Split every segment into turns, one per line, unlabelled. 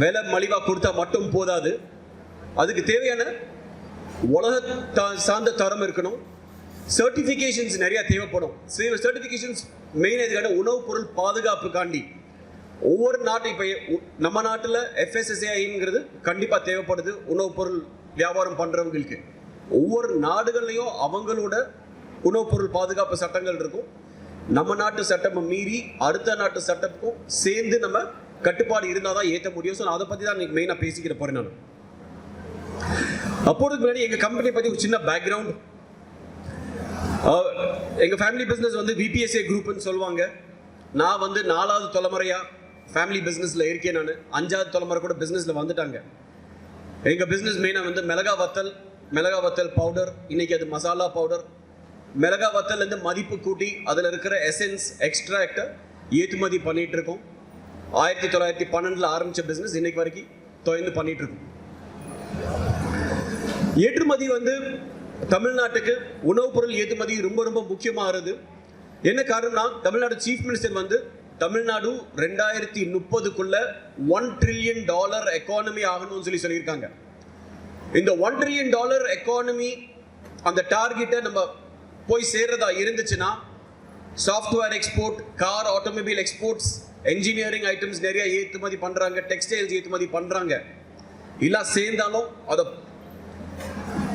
விலை மலிவாக கொடுத்தா மட்டும் போதாது. அதுக்கு தேவையான உலக சார்ந்த தரம் இருக்கணும். சர்டிஃபிகேஷன்ஸ் நிறையா தேவைப்படும். சர்டிஃபிகேஷன்ஸ் மெயின் இதுக்கான உணவுப் பொருள் பாதுகாப்புக்காண்டி. ஒவ்வொரு நாட்டு இப்போ நம்ம நாட்டில் எஃப்எஸ்எஸ்ஏஐங்கிறது கண்டிப்பாக தேவைப்படுது உணவுப் பொருள் வியாபாரம் பண்ணுறவங்களுக்கு ஒவ்வொரு நாடுகள்லையும் அவங்களோட உணவுப் பொருள் பாதுகாப்பு சட்டங்கள் இருக்கும். நம்ம நாட்டு சட்டமும் மீறி அடுத்த நாட்டு சட்டத்துக்கும் சேர்ந்து நம்ம கட்டுப்பாடு இருந்தால் தான் ஏற்ற முடியும். ஸோ அதை பற்றி தான் இன்னைக்கு மெயினாக பேசிக்கிற போகிறேன் நான். அப்போதுக்கு முன்னாடி எங்கள் கம்பெனி பற்றி ஒரு சின்ன பேக்ரவுண்ட் எங்கள் ஃபேமிலி பிஸ்னஸ் வந்து விபிஎஸ்ஏ குரூப்னு சொல்லுவாங்க. நான் வந்து நாலாவது தலைமுறையாக ஃபேமிலி பிஸ்னஸில் இருக்கேன் நான். அஞ்சாவது தலைமுறை கூட பிஸ்னஸில் வந்துட்டாங்க. எங்கள் பிஸ்னஸ் மெயினாக வந்து மிளகா வத்தல் மிளகா வத்தல் பவுடர் இன்னைக்கு அது மசாலா பவுடர் மிளகா வத்தல்லேருந்து மதிப்பு கூட்டி அதில் இருக்கிற எசன்ஸ் எக்ஸ்ட்ராக்டை ஏற்றுமதி பண்ணிகிட்டு இருக்கோம். ஆயிரத்தி தொள்ளாயிரத்தி பன்னெண்டில் ஆரம்பித்த பிஸ்னஸ் இன்னைக்கு வரைக்கும் தொடர்ந்து பண்ணிட்டு இருக்கும் ஏற்றுமதி வந்து தமிழ்நாட்டுக்கு உணவுப் பொருள் ஏற்றுமதி ரொம்ப ரொம்ப முக்கியமாகிறது. என்ன காரணம்னா தமிழ்நாடு சீஃப் மினிஸ்டர் வந்து தமிழ்நாடு ரெண்டாயிரத்தி முப்பதுக்குள்ள ஒன் ட்ரில்லியன் டாலர் எக்கானமி ஆகணும்னு சொல்லி சொல்லியிருக்காங்க. இந்த ஒன் ட்ரில்லியன் டாலர் எக்கானமி அந்த டார்கெட்டை நம்ம போய் சேர்றதா இருந்துச்சுன்னா software export car automobile exports engineering items நிறைய ஏற்றுமதி பண்ணுறாங்க டெக்ஸ்டைல்ஸ் ஏற்றுமதி பண்ணுறாங்க எல்லாம் சேர்ந்தாலும் அதை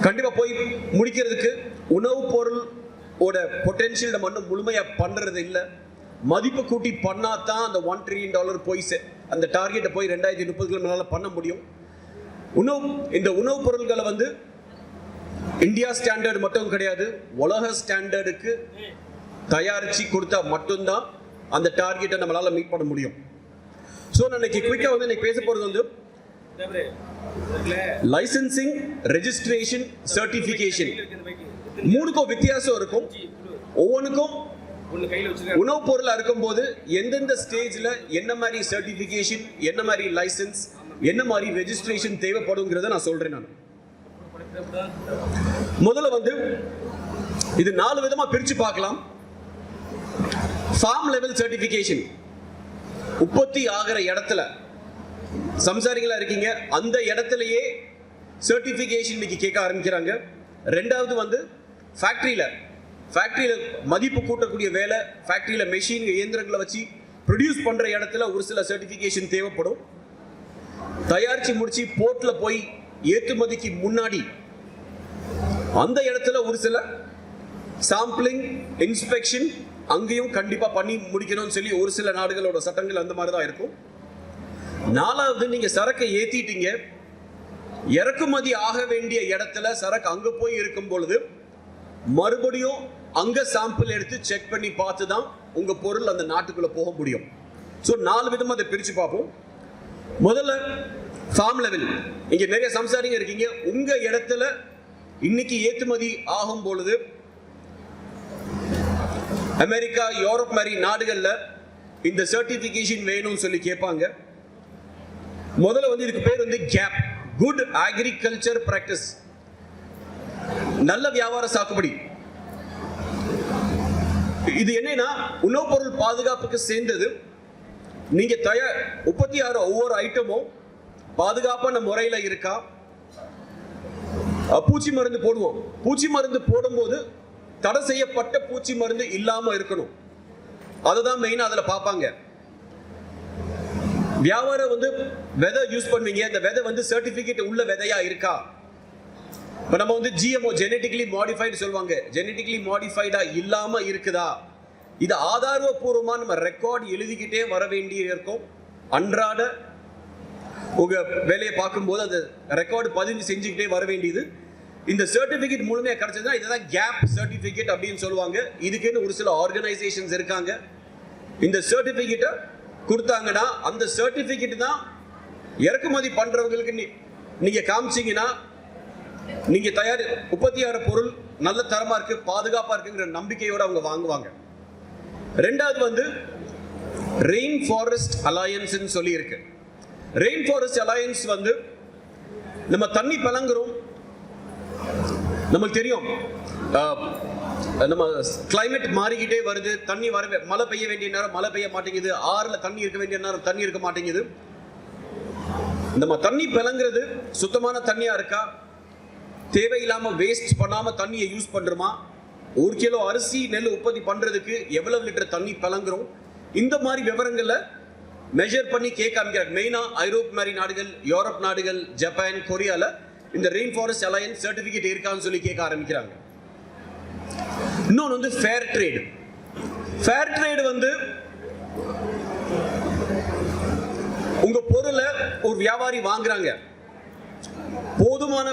கண்டிப்பா போய் முடிக்கிறதுக்கு உணவுப் பொருளோட பொட்டென்ஷியல் நம்ம இன்னும் முழுமையா பண்றது இல்லை. மதிப்பு கூட்டி பண்ணா தான் அந்த ஒன் ட்ரில்லியன் டாலர் போய் அந்த டார்கெட்டை போய் ரெண்டாயிரத்தி முப்பதுக்கு கிலோமீட்டர் பண்ண முடியும். உணவு இந்த உணவுப் பொருள்களை வந்து இந்தியா ஸ்டாண்டர்ட் மட்டும் கிடையாது உலக ஸ்டாண்டர்டுக்கு தயாரித்து கொடுத்தா மட்டும்தான் அந்த டார்கெட்டை நம்மளால் மீட் பண்ண முடியும். ஸோ நான் இன்னைக்கு குயிக்காக வந்து இன்னைக்கு பேச போகிறது வந்து லைசன்சிங் ரெஜிஸ்ட்ரேஷன் சர்டிஃபிகேஷன் மூணுக்கும் வித்தியாசம் இருக்கும். ஒவ்வொன்றுக்கும்
ஒண்ணு கையில வச்சிருக்க
உணவுப் இருக்கும்போது எந்தெந்த ஸ்டேஜில் என்ன மாதிரி சர்டிஃபிகேஷன் என்ன மாதிரி லைசன்ஸ் என்ன மாதிரி ரெஜிஸ்ட்ரேஷன் தேவைப்படுங்கிறத நான் சொல்கிறேன் நான். முதல்ல வந்து இது நாலு விதமாக பிரித்து பார்க்கலாம். ஃபார்ம் லெவல் சர்டிஃபிகேஷன் உற்பத்தி ஆகிற இடத்துல. சம்சாரிகளாக இருக்கீங்க. அந்த இடத்துலயே சர்டிஃபிகேஷன் இன்னைக்கு கேட்க ஆரம்பிக்கிறாங்க. ரெண்டாவது வந்து ஃபேக்ட்ரியில் ஃபேக்ட்ரியில் மதிப்பு கூட்டக்கூடிய வேலை ஃபேக்ட்ரியில் மெஷின் இயந்திரங்களை வச்சு ப்ரொடியூஸ் பண்ணுற இடத்துல ஒரு சில சர்டிஃபிகேஷன் தேவைப்படும். தயாரித்து முடித்து போர்ட்டில் போய் ஏற்றுமதிக்கு முன்னாடி அந்த இடத்துல ஒரு சில சாம்பிளிங் இன்ஸ்பெக்ஷன் அங்கேயும் கண்டிப்பாக பண்ணி முடிக்கணும்னு சொல்லி ஒரு சில நாடுகளோட சட்டங்கள் அந்த மாதிரி தான் இருக்கும். நாலாவது நீங்கள் சரக்கை ஏற்றிட்டீங்க இறக்குமதி ஆக வேண்டிய இடத்துல சரக்கு அங்கே போய் இருக்கும் பொழுது மறுபடியும் அங்கே சாம்பிள் எடுத்து செக் பண்ணி பார்த்து தான் உங்கள் பொருள் அந்த நாட்டுக்குள்ளே போக முடியும். ஸோ நாலு விதமாக அதை பிரித்து பார்ப்போம். முதல்ல ஃபார்ம் லெவல் இங்கே நிறைய சம்சாரிங்க இருக்கீங்க. உங்கள் இடத்துல இன்னைக்கு ஏற்றுமதி ஆகும் பொழுது அமெரிக்கா யூரோப் மாதிரி நாடுகளில் இந்த சர்டிஃபிகேஷன் வேணும்னு சொல்லி கேட்பாங்க. முதல்ல வந்து இதுக்கு பேர் வந்து கேப் குட் அக்ரிகல்ச்சர் பிராக்டிஸ் நல்ல வியாபார சாகுபடி. இது என்னன்னா உணவுப் பொருள் பாதுகாப்புக்கு சேர்ந்தது. நீங்க தயார் முப்பத்தி ஆறு ஒவ்வொரு ஐட்டமும் பாதுகாப்பான முறையில இருக்கா? பூச்சி மருந்து போடுவோம். பூச்சி மருந்து போடும்போது தடை செய்யப்பட்ட பூச்சி மருந்து இல்லாம இருக்கணும். அதுதான் மெயினா அதுல பார்ப்பாங்க. வியாபாரம் வந்து விதை யூஸ் பண்ணுவீங்க. இந்த விதை வந்து சர்டிபிகேட் உள்ள விதையா இருக்கா? இப்போ நம்ம வந்து ஜிஎம்ஓ ஜெனட்டிக்கலி மாடிஃபைடு சொல்லுவாங்க. ஜெனட்டிக்கலி மாடிஃபைடா இல்லாம இருக்குதா? இது ஆதாரபூர்வமா நம்ம ரெக்கார்டு எழுதிக்கிட்டே வர வேண்டிய இருக்கும். அன்றாட உங்க வேலையை பார்க்கும்போது அந்த ரெக்கார்டு பதிவு செஞ்சுக்கிட்டே வர வேண்டியது. இந்த சர்டிபிகேட் மூலமே கிடைச்சதுன்னா இதுதான் கேப் சர்டிபிகேட் அப்படின்னு சொல்லுவாங்க. இதுக்குன்னு ஒரு சில ஆர்கனைசேஷன்ஸ் இருக்காங்க. இந்த சர்டிபிகேட்டை கொடுத்தாங்கன்னா அந்த சர்டிபிகேட் தான் இறக்குமதி பண்றவங்களுக்கு நீ- நீங்க காமிச்சீங்கன்னா நீங்க தயார் உற்பத்தியாகிற பொருள் நல்ல தரமா இருக்கு பாதுகாப்பா இருக்குங்கிற நம்பிக்கையோட அவங்க வாங்குவாங்க. ரெண்டாவது வந்து ரெயின் ஃபாரஸ்ட் அலையன்ஸ் சொல்லி இருக்கு ரெயின் ஃபாரஸ்ட் அலையன்ஸ் வந்து நம்ம தண்ணி பழங்குறோம் நமக்கு தெரியும். நம்ம கிளைமேட் மாறிக்கிட்டே வருது. தண்ணி வர மழை பெய்ய வேண்டிய நேரம் மழை பெய்ய மாட்டேங்குது. ஆறுல தண்ணி இருக்க வேண்டிய நேரம் தண்ணி இருக்க மாட்டேங்குது. நம்ம தண்ணி பிளங்குறது சுத்தமான தண்ணியா இருக்கா? தேவையில்லாம வேஸ்ட் பண்ணாம தண்ணியை யூஸ் பண்றோமா? ஒரு கிலோ அரிசி நெல் உற்பத்தி பண்றதுக்கு எவ்வளவு லிட்டர் தண்ணி பிளங்குறோம்? இந்த மாதிரி விவரங்களை மெஷர் பண்ணி கேட்க ஆரம்பிக்கிறாங்க மெயினா ஐரோப் மாதிரி நாடுகள் யூரோப் நாடுகள் ஜப்பான் கொரியால இந்த ரெயின் ஃபாரஸ்ட் அலையன்ஸ் சர்டிபிகேட் இருக்கான்னு சொல்லி கேட்க ஆரம்பிக்கிறாங்க. இன்னொன்று வந்து ஃபேர் ட்ரேடு ஃபேர் ட்ரேடு வந்து உங்க பொருளை ஒரு வியாபாரி வாங்குறாங்க. போதுமான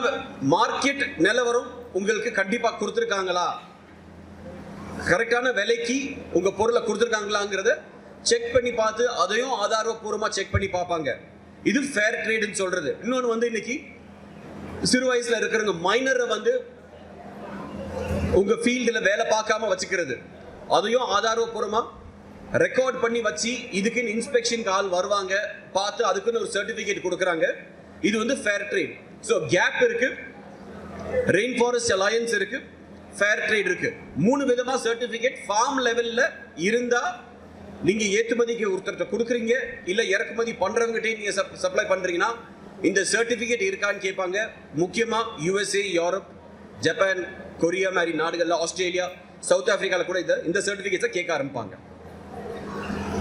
மார்க்கெட் நிலவரம் உங்களுக்கு கண்டிப்பா கொடுத்துருக்காங்களா? கரெக்டான விலைக்கு உங்க பொருளை கொடுத்துருக்காங்களாங்கிறத செக் பண்ணி பார்த்து அதையும் ஆதாரபூர்வமா செக் பண்ணி பார்ப்பாங்க. இது ஃபேர் ட்ரேடுன்னு சொல்றது. இன்னொன்று வந்து இன்னைக்கு சிறு வயசுல இருக்கிறவங்க மைனரை வந்து உங்க ஃபீல்டில் வேலை பார்க்காம வச்சுக்கிறது. அதையும் ஆதாரபூர்வமா ரெக்கார்ட் பண்ணி வச்சு இதுக்குன்னு இன்ஸ்பெக்ஷனுக்கு ஆள் வருவாங்க. பார்த்து அதுக்குன்னு ஒரு சர்டிஃபிகேட் கொடுக்குறாங்க. இது வந்து ஃபேர் ட்ரேட் ஸோ கேப் இருக்கு. ரெயின் ஃபாரஸ்ட் அலையன்ஸ் இருக்கு. ஃபேர் ட்ரேட் இருக்கு. மூணு விதமா சர்டிஃபிகேட் ஃபார்ம் லெவல்ல இருந்தா நீங்க ஏற்றுமதிக்கு ஒருத்தர்கிட்ட கொடுக்குறீங்க. இல்லை இறக்குமதி பண்றவங்ககிட்டே நீங்க சப்ளை பண்றீங்கன்னா இந்த சர்டிஃபிகேட் இருக்கான்னு கேட்பாங்க. முக்கியமாக யூஎஸ்ஏ யூரோப் ஜப்பான் கொரியா மாதிரி நாடுகளில் ஆஸ்திரேலியா சவுத் ஆஃப்ரிக்காவில் கூட இந்த இந்த சர்டிஃபிகேட்ஸை கேட்க ஆரம்பிப்பாங்க.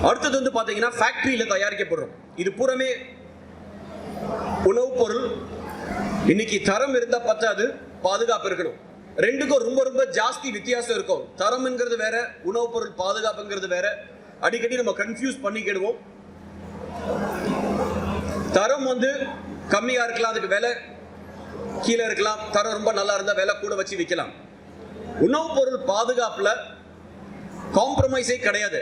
அடுத்தது வந்து பார்த்தீங்கன்னா ஃபேக்ட்ரியில் தயாரிக்கப்படுறோம். இது பூரமே உணவுப் பொருள். இன்னைக்கு தரம் இருந்தால் பத்தாது பாதுகாப்பு இருக்கணும். ரெண்டுக்கும் ரொம்ப ரொம்ப ஜாஸ்தி வித்தியாசம் இருக்கும். தரம்ங்கிறது வேற உணவுப் பொருள் பாதுகாப்புங்கிறது வேற. அடிக்கடி நம்ம கன்ஃபியூஸ் பண்ணிக்கிடுவோம். தரம் வந்து கம்மியாக இருக்கலாம் அதுக்கு விலை கீழே இருக்கலாம் தரம் ரொம்ப நல்லா இருந்தால் விலை கூட வச்சு விற்கலாம் உணவுப் பொருள் பாதுகாப்பில் காம்ப்ரமைஸே கிடையாது.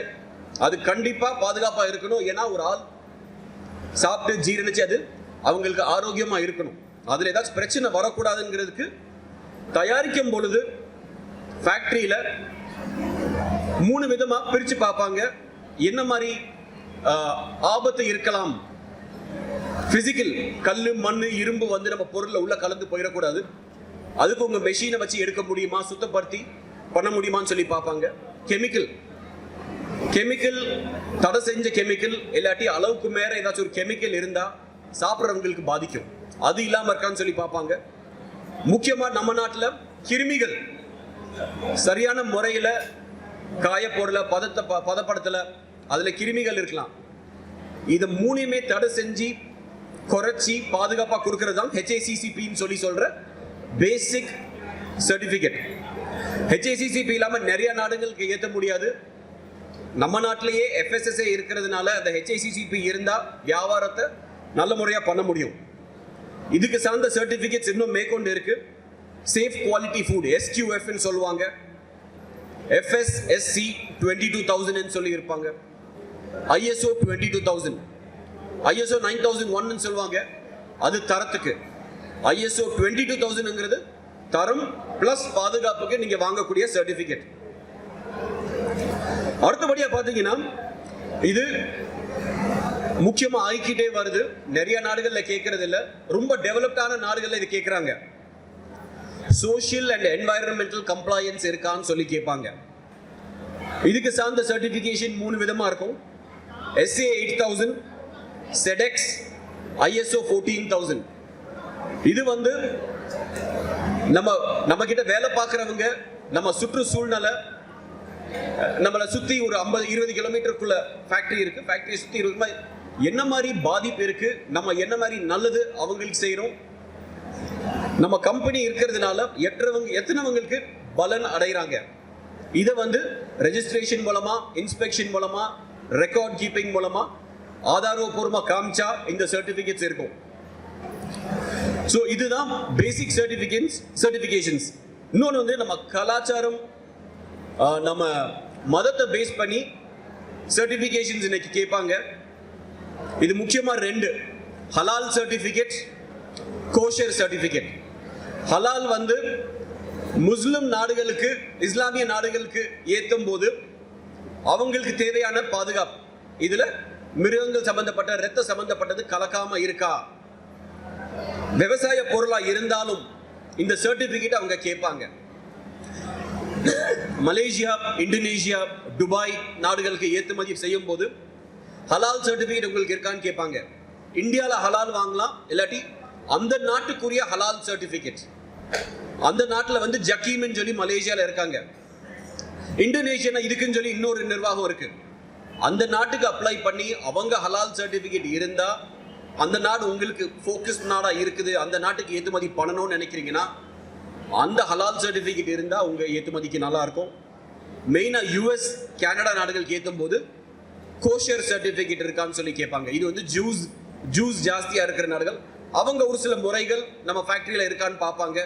அது கண்டிப்பாக பாதுகாப்பாக இருக்கணும். ஏன்னா ஒரு ஆள் சாப்பிட்டு ஜீரணிச்சு அது அவங்களுக்கு ஆரோக்கியமாக இருக்கணும். அதில் ஏதாச்சும் பிரச்சனை வரக்கூடாதுங்கிறதுக்கு தயாரிக்கும் பொழுது ஃபேக்ட்ரியில் மூணு விதமாக பிரித்து பார்ப்பாங்க. என்ன மாதிரி ஆபத்து இருக்கலாம் பிசிக்கல் கல் மண் இரும்பு வந்து நம்ம பொருள்ல உள்ள கலந்து போயிடக்கூடாது. அதுக்கு உங்க மெஷினை வச்சு எடுக்க முடியுமா? சுத்தப்படுத்தி பண்ண முடியுமான்னு சொல்லி பார்ப்பாங்க. கெமிக்கல் கெமிக்கல் தடை செஞ்ச கெமிக்கல் இல்லாட்டி அளவுக்கு மேல ஏதாச்சும் ஒரு கெமிக்கல் இருந்தா சாப்பிட்றவங்களுக்கு பாதிக்கும். அது இல்லாம இருக்கான்னு சொல்லி பார்ப்பாங்க. முக்கியமா நம்ம நாட்டில் கிருமிகள். சரியான முறையில காய போடல பதத்தை ப- பதப்படுத்தல அதுல கிருமிகள் இருக்கலாம். இதை மூணையுமே தடை செஞ்சு குறைச்சி பாதுகாப்பாக கொடுக்கறது தான் ஹெச்ஏசிசிபின்னு சொல்லி சொல்ற பேசிக் சர்டிஃபிகேட் ஹெச்ஏசிசிபி இல்லாமல் நிறைய நாடுகளுக்கு ஏற்ற முடியாது. நம்ம நாட்டிலேயே எஃப்எஸ்எஸ்ஏ இருக்கிறதுனால அந்த ஹெச்ஐசிசிபி இருந்தால் வியாபாரத்தை நல்ல முறையாக பண்ண முடியும். இதுக்கு சார்ந்த சர்டிஃபிகேட்ஸ் இன்னும் மேற்கொண்டு இருக்கு. சேஃப் குவாலிட்டி ஃபுட் எஸ்கியூஎஃப்னு சொல்லுவாங்க. எஃப்எஸ்எஸ்சி டுவெண்ட்டி டூ தௌசண்ட்னு சொல்லி இருப்பாங்க ISO twenty two thousand ISO nine thousand ஒன்னு சொல்லுவாங்க. அது தரத்துக்கு. ஐஎஸ்ஓ டுவெண்ட்டி டூ தௌசண்ட்ங்கிறது தரம் பிளஸ் பாதுகாப்புக்கு நீங்க வாங்கக்கூடிய சர்டிபிகேட் அடுத்தபடியா பாத்தீங்கன்னா இது முக்கியமா ஆகிக்கிட்டே வருது. நிறைய நாடுகள்ல கேட்கறது இல்ல. ரொம்ப டெவலப்டான நாடுகள்ல இது கேட்கறாங்க சோஷியல் அண்ட் என்வாயரன்மெண்டல் கம்ப்ளையன்ஸ் இருக்கான்னு சொல்லி கேட்பாங்க இதுக்கு சார்ந்த சர்டிபிகேஷன் மூணு விதமா இருக்கும். SA eight thousand Sedex ISO fourteen thousand இது வந்து நம்ம நம்ம கிட்ட வேலை பார்க்குறவங்க நம்ம சுற்றுச்சூழ்நிலை நம்மளை சுத்தி ஒரு ஐம்பது இருபது கிலோமீட்டருக்குள்ள ஃபேக்டரி இருக்கு. ஃபேக்டரி சுத்தி இருபது மாதிரி என்ன மாதிரி பாதிப்பு இருக்கு நம்ம என்ன மாதிரி நல்லது அவங்களுக்கு செய்கிறோம் நம்ம கம்பெனி இருக்கிறதுனால எற்றவங்க எத்தனவங்களுக்கு பலன் அடைகிறாங்க இதை வந்து ரெஜிஸ்ட்ரேஷன் மூலமா இன்ஸ்பெக்ஷன் மூலமா ரெக்கார்ட் கீப்பிங் மூலமா ஆதாரபூர்வமாக காமிச்சா இந்த சர்டிபிகேட்ஸ் இருக்கும். ஸோ இதுதான் பேசிக் சர்டிஃபிகேட்ஸ் சர்டிஃபிகேஷன்ஸ் இன்னொன்று வந்து நம்ம கலாச்சாரம் நம்ம மதத்தை பேஸ் பண்ணி சர்டிஃபிகேஷன்ஸ் இன்னைக்கு கேட்பாங்க. இது முக்கியமாக ரெண்டு. ஹலால் சர்டிஃபிகேட் கோஷர் சர்டிஃபிகேட் ஹலால் வந்து முஸ்லிம் நாடுகளுக்கு இஸ்லாமிய நாடுகளுக்கு ஏற்றும் போது அவங்களுக்கு தேவையான பாதுகாப்பு. இதில் மிருகங்கள் சம்பந்தப்பட்ட ரத்த சம்பந்தப்பட்டது கலக்காம இருக்கா? விவசாய பொருளா இருந்தாலும் இந்த சர்டிபிகேட் அவங்க கேட்பாங்க. மலேசியா இந்தோனேஷியா துபாய் நாடுகளுக்கு ஏற்றுமதி செய்யும் போது ஹலால் சர்டிபிகேட் உங்களுக்கு இருக்கான்னு கேட்பாங்க. இந்தியாவில் ஹலால் வாங்கலாம் இல்லாட்டி அந்த நாட்டுக்குரிய ஹலால் சர்டிபிகேட் அந்த நாட்டில் வந்து ஜக்கீம்னு சொல்லி மலேசியாவில் இருக்காங்க. இந்தோனேஷியா இதுக்குன்னு சொல்லி இன்னொரு நிர்வாகம் இருக்குது அந்த நாட்டுக்கு அப்ளை பண்ணி அவங்க ஹலால் சர்டிபிகேட் இருந்தா அந்த நாடு உங்களுக்கு ஃபோக்கஸ் நாடா இருக்குது அந்த நாட்டுக்கு ஏற்றுமதி பண்ணணும்னு நினைக்கிறீங்கன்னா அந்த ஹலால் சர்டிபிகேட் இருந்தா உங்க ஏற்றுமதிக்கு நல்லா இருக்கும். மெயினா யூஎஸ் கனடா நாடுகளுக்கு ஏற்றும் போது கோஷர் சர்டிபிகேட் இருக்கான்னு சொல்லி கேட்பாங்க. இது வந்து ஜூஸ் ஜூஸ் ஜாஸ்தியா இருக்கிற நாடுகள். அவங்க ஒரு சில முறைகள் நம்ம ஃபேக்டரியில இருக்கான்னு பார்ப்பாங்க.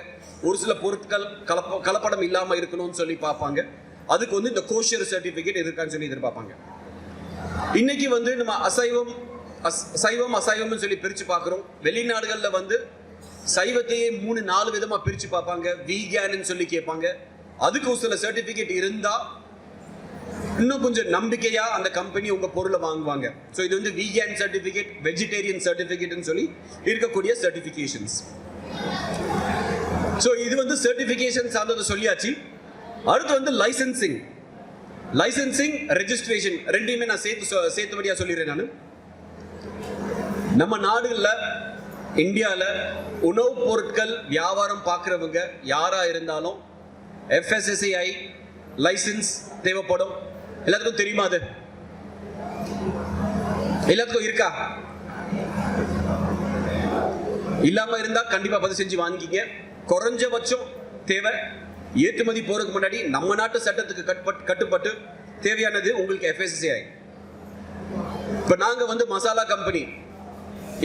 ஒரு சில பொருட்கள் கலப்ப கலப்படம் இல்லாம இருக்கணும்னு சொல்லி பார்ப்பாங்க. அதுக்கு வந்து இந்த கோஷர் சர்டிபிகேட் இருக்கான்னு சொல்லி எதிர்பார்ப்பாங்க. இன்னைக்கு வந்து நம்ம அசைவம் அஸ்- சைவம் அசைவம்னு சொல்லி பிரிச்சு பார்க்குறோம். வெளிநாடுகளில் வந்து சைவத்தையே மூணு நாலு விதமாக பிரித்து பார்ப்பாங்க. வீகேன்னு சொல்லி கேட்பாங்க. அதுக்கு ஒரு சில சர்டிஃபிகேட் இருந்தால் இன்னும் கொஞ்சம் நம்பிக்கையாக அந்த கம்பெனி உங்கள் பொருளை வாங்குவாங்க. ஸோ இது வந்து வீகேன் சர்டிஃபிகேட் வெஜிடேரியன் சர்டிஃபிகேட்னு சொல்லி இருக்கக்கூடிய சர்டிஃபிகேஷன்ஸ் ஸோ இது வந்து சர்டிஃபிகேஷன் சார்ந்தது சொல்லியாச்சு. அடுத்து வந்து லைசென்சிங் லைசென்சிங் ரெஜிஸ்ட்ரேஷன் ரெண்டையுமே நான் சேர்த்து சொ- சேர்த்தபடியா சொல்லிடுறேன் நான். நம்ம நாடுகளில் இந்தியாவில் உணவுப் பொருட்கள் வியாபாரம் பார்க்குறவங்க யாராக இருந்தாலும் எஃப்எஸ்எஸ்ஐ லைசென்ஸ் தேவைப்படும். எல்லாத்துக்கும் தெரியுமா அது? எல்லாத்துக்கும் இருக்கா? இல்லாமல் இருந்தால் கண்டிப்பாக பதிவு செஞ்சு வாங்கிக்கிங்க. குறைஞ்சபட்சம் தேவை. ஏற்றுமதி போறதுக்கு முன்னாடி நம்ம நாட்டு சட்டத்துக்கு கட்டுப்பட்டு கட்டுப்பட்டு தேவையானது உங்களுக்கு எஃப்எஸ்சிஐ இப்போ நாங்க வந்து மசாலா கம்பெனி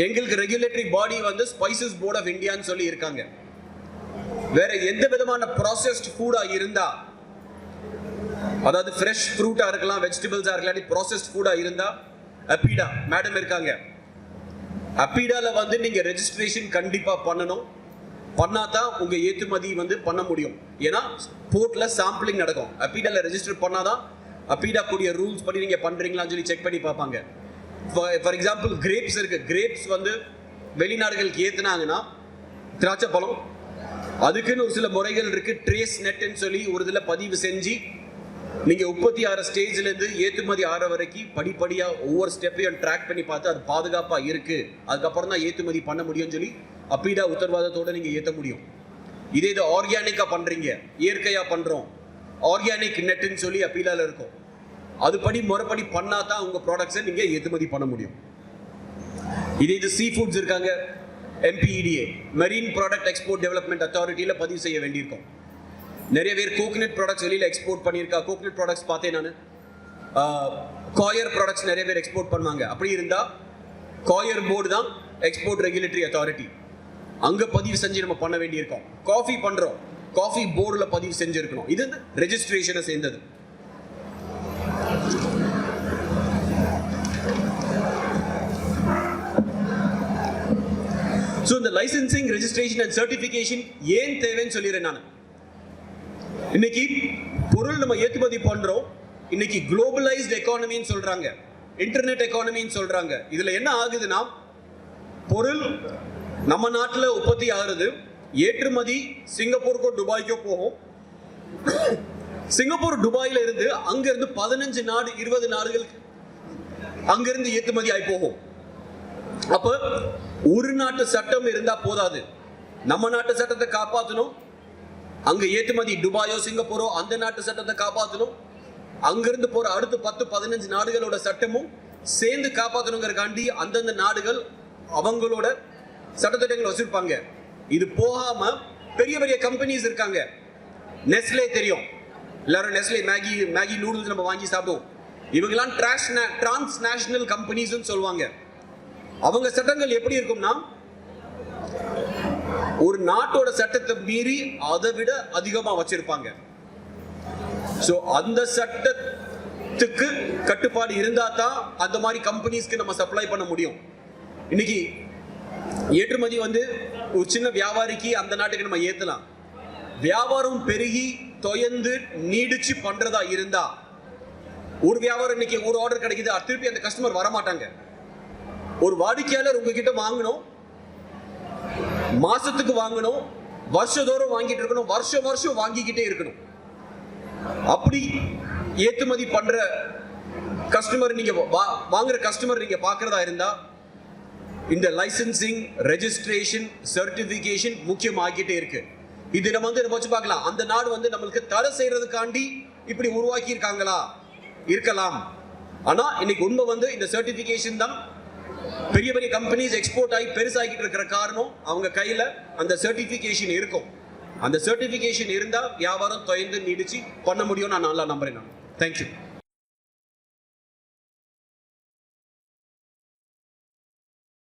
எங்களுக்கு ரெகுலேட்டரி பாடி வந்து ஸ்பைசஸ் போர்ட் ஆஃப் இந்தியான்னு சொல்லி இருக்காங்க. வேற எந்த விதமான ப்ராசஸ்ட் ஃபுட்டா இருந்தா அதாவது ஃப்ரெஷ் ஃப்ரூட்டா இருக்கலாம் வெஜிடபிள்ஸா இருக்கலாம் ப்ராசஸ்ட் ஃபுட்டா இருந்தா அப்பீடா மேடம் இருக்காங்க. அப்பீடால வந்து நீங்க ரெஜிஸ்ட்ரேஷன் கண்டிப்பா பண்ணணும். பண்ணாதான் உங்க ஏற்றுமதி வந்து பண்ண முடியும். ஏன்னா போர்ட்ல சாம்பிளிங் நடக்கும். அப்பீடால ரெஜிஸ்டர் பண்ணாதான் அப்பீடா கூடிய ரூல்ஸ் படி நீங்க பண்றீங்களான்னு சொல்லி செக் பண்ணி பார்ப்பாங்க. ஃபார் எக்ஸாம்பிள் கிரேப்ஸ் இருக்கு. கிரேப்ஸ் வந்து வெளிநாடுகளுக்கு ஏத்துனாங்கன்னா திராட்சை பழம் அதுக்குன்னு ஒரு சில முறைகள் இருக்கு. ட்ரேஸ் நெட்டுன்னு சொல்லி ஒரு இதில் பதிவு செஞ்சு நீங்க உற்பத்தி ஆறு ஸ்டேஜ்ல இருந்து ஏற்றுமதி ஆற வரைக்கும் படிப்படியா ஒவ்வொரு ஸ்டெப்பையும் ட்ராக் பண்ணி பார்த்து அது பாதுகாப்பா இருக்கு. அதுக்கப்புறம் தான் ஏற்றுமதி பண்ண முடியும்னு சொல்லி அப்பீடா உத்தரவாதத்தோட நீங்கள் ஏற்ற முடியும். இதே இது ஆர்கானிக்காக பண்ணுறீங்க இயற்கையாக பண்ணுறோம் ஆர்கானிக் நெட்டுன்னு சொல்லி அப்பீடாவில் இருக்கும். அதுபடி முறைப்படி பண்ணால் தான் உங்கள் ப்ராடக்ட்ஸை நீங்கள் ஏற்றுமதி பண்ண முடியும். இதே இது சீ ஃபுட்ஸ் இருக்காங்க MPEDA marine product export development அத்தாரிட்டியில் பதிவு செய்ய வேண்டியிருக்கும். நிறைய பேர் கோகனட் ப்ராடக்ட்ஸ் வெளியில் எக்ஸ்போர்ட் பண்ணியிருக்கா? கோகனட் ப்ராடக்ட்ஸ் பார்த்தேன் நான். காயர் ப்ராடக்ட்ஸ் நிறைய பேர் எக்ஸ்போர்ட் பண்ணுவாங்க. அப்படி இருந்தால் காயர் போர்டு தான் எக்ஸ்போர்ட் ரெகுலேட்டரி அத்தாரிட்டி அங்கே பதிவு செஞ்சு நம்ம பண்ண வேண்டியிருக்கோம். காஃபி பண்ணுறோம் காஃபி போர்டில் பதிவு செஞ்சுருக்கணும். இது வந்து ரெஜிஸ்ட்ரேஷனை சேர்ந்தது. ஸோ இந்த லைசென்சிங் ரெஜிஸ்ட்ரேஷன் அண்ட் சர்டிஃபிகேஷன் ஏன் தேவைன்னு சொல்லிடுறேன் நான். இன்னைக்கு பொருள் நம்ம ஏற்றுமதி பண்ணுறோம் இன்னைக்கு குளோபலைஸ்ட் எக்கானமின்னு சொல்கிறாங்க இன்டர்நெட் எக்கானமின்னு சொல்கிறாங்க இதில் என்ன ஆகுதுன்னா பொருள் நம்ம நாட்டில் உற்பத்தி ஆகுறது ஏற்றுமதி சிங்கப்பூருக்கோ துபாய்க்கோ போகும். சிங்கப்பூர் துபாயில இருந்து அங்கிருந்து பதினஞ்சு நாடு இருபது நாடுகளுக்கு அங்கிருந்து ஏற்றுமதி ஆகி போகும். அப்ப ஒரு நாட்டு சட்டம் இருந்தா போதாது. நம்ம நாட்டு சட்டத்தை காப்பாற்றணும் அங்க ஏற்றுமதி துபாயோ சிங்கப்பூரோ அந்த நாட்டு சட்டத்தை காப்பாற்றணும் அங்கிருந்து போற அடுத்த பத்து பதினஞ்சு நாடுகளோட சட்டமும் சேர்ந்து காப்பாற்றணுங்கிறக்காண்டி அந்தந்த நாடுகள் அவங்களோட சட்டத்திட்டங்கள் வசூலிப்பாங்க இது போகாம பெரிய பெரிய கம்பெனிஸ் இருக்காங்க. நெஸ்லே தெரியும். எல்லாரும் நெஸ்லே மேகி மேகி நூடுல்ஸ் நம்ம வாங்கி சாப்பிடுவோம். இவங்கெல்லாம் டிரான்ஸ் டிரான்ஸ் நேஷனல் கம்பெனிஸ்னு சொல்லுவாங்க. அவங்க சட்டங்கள் எப்படி இருக்கும்னா ஒரு நாட்டோட சட்டத்தை மீறி அதை விட அதிகமா வச்சிருப்பாங்க. சோ அந்த சட்டத்துக்கு கட்டுப்பாடு இருந்தா தான் அந்த மாதிரி கம்பெனிஸ்க்கு நம்ம சப்ளை பண்ண முடியும். இன்னைக்கு ஏற்றுமதி வந்து ஒரு சின்ன வியாபாரிக்கு அந்த நாட்டுக்கு நம்ம ஏத்தலாம். வியாபாரம் பெருகி தொயந்து நீடிச்சு பண்றதா இருந்தா ஒரு வியாபாரம் இன்னைக்கு ஒரு ஆர்டர் கிடைக்குது அது திருப்பி அந்த கஸ்டமர் வர மாட்டாங்க ஒரு வாடிக்கையாளர் உங்ககிட்ட வாங்கணும் மாசத்துக்கு வாங்கணும் வருஷதோறும் வாங்கிட்டு இருக்கணும் வருஷம் வருஷம் வாங்கிக்கிட்டே இருக்கணும். அப்படி ஏற்றுமதி பண்ற கஸ்டமர் நீங்க வா- வாங்குற கஸ்டமர் நீங்க பாக்குறதா இருந்தா இந்த லைசன்சிங் ரெஜிஸ்ட்ரேஷன் சர்டிஃபிகேஷன் முக்கியமாகிட்டே இருக்கு. இது நம்ம வந்து நம்ம வச்சு பார்க்கலாம். அந்த நாடு வந்து நம்மளுக்கு தடை செய்யறதுக்காண்டி இப்படி உருவாக்கி இருக்காங்களா இருக்கலாம். ஆனா இன்னைக்கு உண்மை வந்து இந்த சர்டிபிகேஷன் தான் பெரிய பெரிய கம்பெனிஸ் எக்ஸ்போர்ட் ஆகி பெருசாகிட்டு இருக்கிற காரணம் அவங்க கையில அந்த சர்டிஃபிகேஷன் இருக்கும். அந்த சர்டிபிகேஷன் இருந்தா வியாபாரம் தொய்ந்து நீடிச்சு பண்ண முடியும் நான் நல்லா நம்புறேன் நான். தேங்க்யூ